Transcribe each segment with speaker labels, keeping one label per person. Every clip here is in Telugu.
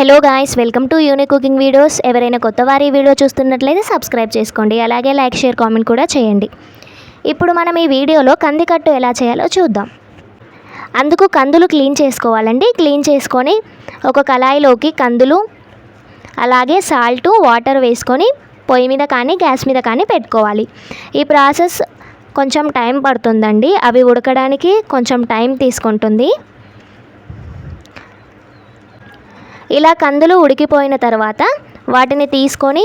Speaker 1: Hello guys welcome to unique cooking videos ఎవరైనా కొత్త వారి వీడియో చూస్తున్నట్లయితే సబ్స్క్రైబ్ చేసుకోండి. అలాగే లైక్ షేర్ కామెంట్ కూడా చేయండి. ఇప్పుడు మనం ఈ వీడియోలో కందికట్టు ఎలా చేయాలో చూద్దాం. అందుకు కందులు క్లీన్ చేసుకోవాలండి. క్లీన్ చేసుకొని ఒక కళాయిలోకి కందులు అలాగే సాల్ట్ వాటర్ వేసుకొని పొయ్యి మీద కానీ గ్యాస్ మీద కానీ పెట్టుకోవాలి. ఈ ప్రాసెస్ కొంచెం టైం పడుతుందండి. అవి ఉడకడానికి కొంచెం టైం తీసుకుంటుంది. ఇలా కందులు ఉడికిపోయిన తర్వాత వాటిని తీసుకొని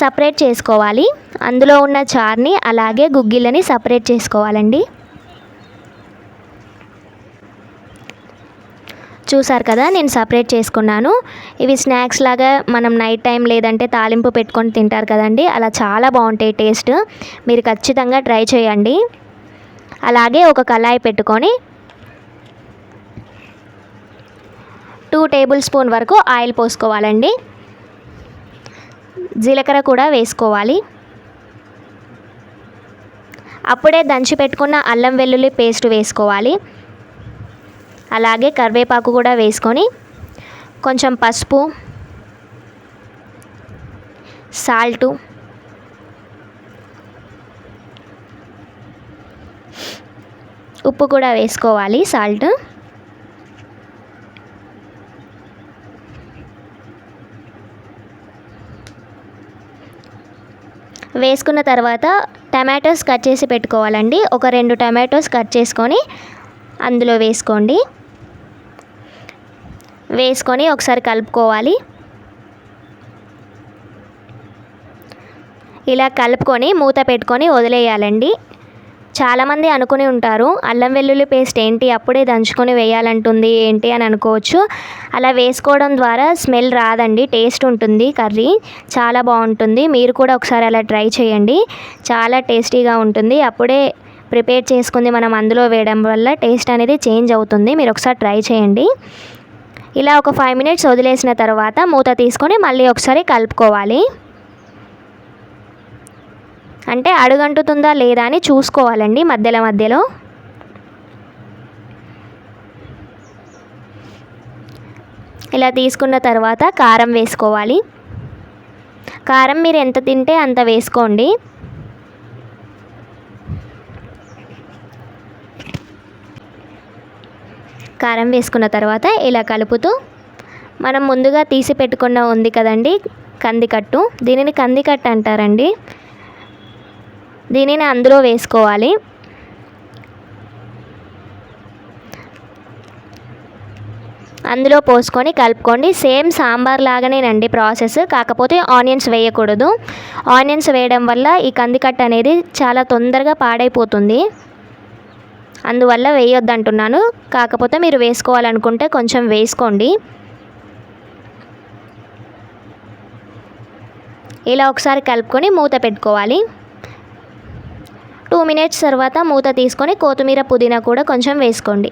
Speaker 1: సపరేట్ చేసుకోవాలి. అందులో ఉన్న చార్ని అలాగే గుగ్గిళ్ళని సపరేట్ చేసుకోవాలండి. చూసారు కదా నేను సపరేట్ చేసుకున్నాను. ఇవి స్నాక్స్ లాగా మనం నైట్ టైం లేదంటే తాలింపు పెట్టుకొని తింటారు కదండి అలా చాలా బాగుంటాయి టేస్ట్. మీరు ఖచ్చితంగా ట్రై చేయండి. అలాగే ఒక కళాయి పెట్టుకొని టూ టేబుల్ స్పూన్ వరకు ఆయిల్ పోసుకోవాలండి. జీలకర్ర కూడా వేసుకోవాలి. అప్పుడే దంచి పెట్టుకున్న అల్లం వెల్లుల్లి పేస్ట్ వేసుకోవాలి. అలాగే కరివేపాకు కూడా వేసుకొని కొంచెం పసుపు సాల్టు ఉప్పు కూడా వేసుకోవాలి సాల్ట్. వేసుకున్న తర్వాత టమాటోస్ కట్ చేసి పెట్టుకోవాలండి. ఒక రెండు టమాటోస్ కట్ చేసుకొని అందులో వేసుకోండి. వేసుకొని ఒకసారి కలుపుకోవాలి. ఇలా కలుపుకొని మూత పెట్టుకొని వదిలేయాలండి. చాలామంది అనుకుని ఉంటారు అల్లం వెల్లుల్లి పేస్ట్ ఏంటి అప్పుడే దంచుకొని వేయాలంటుంది ఏంటి అని అనుకోవచ్చు. అలా వేసుకోవడం ద్వారా స్మెల్ రాదండి టేస్ట్ ఉంటుంది కర్రీ చాలా బాగుంటుంది. మీరు కూడా ఒకసారి అలా ట్రై చేయండి చాలా టేస్టీగా ఉంటుంది. అప్పుడే ప్రిపేర్ చేసుకుంది మనం అందులో వేయడం వల్ల టేస్ట్ అనేది చేంజ్ అవుతుంది. మీరు ఒకసారి ట్రై చేయండి. ఇలా ఒక ఫైవ్ మినిట్స్ వదిలేసిన తర్వాత మూత తీసుకొని మళ్ళీ ఒకసారి కలుపుకోవాలి. అంటే అడుగంటుతుందా లేదా అని చూసుకోవాలండి మధ్యలో మధ్యలో. ఇలా తీసుకున్న తర్వాత కారం వేసుకోవాలి. కారం మీరు ఎంత తింటే అంత వేసుకోండి. కారం వేసుకున్న తర్వాత ఇలా కలుపుతూ మనం ముందుగా తీసి పెట్టుకున్న ఉంది కదండి కందికట్టు. దీనిని కందికట్టు అంటారండి. దీనిని అందులో వేసుకోవాలి. అందులో పోసుకొని కలుపుకోండి. సేమ్ సాంబార్ లాగానేనండి ప్రాసెస్. కాకపోతే ఆనియన్స్ వేయకూడదు. ఆనియన్స్ వేయడం వల్ల ఈ కందికట్ట అనేది చాలా తొందరగా పాడైపోతుంది. అందువల్ల వేయొద్దు అంటున్నాను కాకపోతే మీరు వేసుకోవాలనుకుంటే కొంచెం వేసుకోండి. ఇలా ఒకసారి కలుపుకొని మూత పెట్టుకోవాలి. టూ మినిట్స్ తర్వాత మూత తీసుకొని కొత్తిమీర పుదీనా కూడా కొంచెం వేసుకోండి.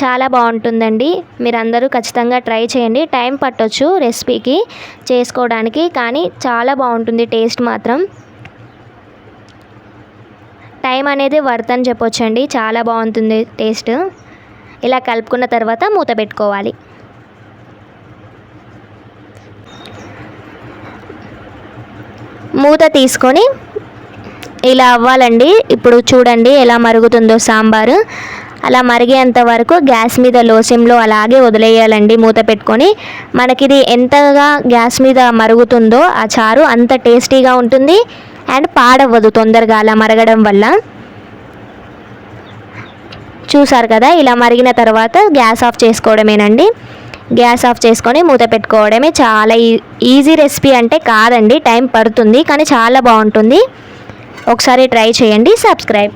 Speaker 1: చాలా బాగుంటుందండి. మీరందరూ ఖచ్చితంగా ట్రై చేయండి. టైం పట్టొచ్చు రెసిపీకి చేసుకోవడానికి కానీ చాలా బాగుంటుంది టేస్ట్ మాత్రం. టైం అనేది వర్త్ అని చెప్పొచ్చండి. చాలా బాగుంటుంది టేస్ట్. ఇలా కలుపుకున్న తర్వాత మూత పెట్టుకోవాలి. మూత తీసుకొని ఇలా అవ్వాలండి. ఇప్పుడు చూడండి ఎలా మరుగుతుందో సాంబారు. అలా మరిగేంత వరకు గ్యాస్ మీద లో అలాగే వదిలేయాలండి మూత పెట్టుకొని. మనకిది ఎంతగా గ్యాస్ మీద మరుగుతుందో ఆ చారు అంత టేస్టీగా ఉంటుంది. అండ్ పాడవ్వదు తొందరగా అలా మరగడం వల్ల. చూసారు కదా ఇలా మరిగిన తర్వాత గ్యాస్ ఆఫ్ చేసుకోవడమేనండి. గ్యాస్ ఆఫ్ చేసుకొని మూత పెట్టుకోవడమే చాలా ఈజీ రెసిపీ అంటే కాదండి టైం పడుతుంది కానీ చాలా బాగుంటుంది. ఒకసారి ట్రై చేయండి సబ్స్క్రైబ్.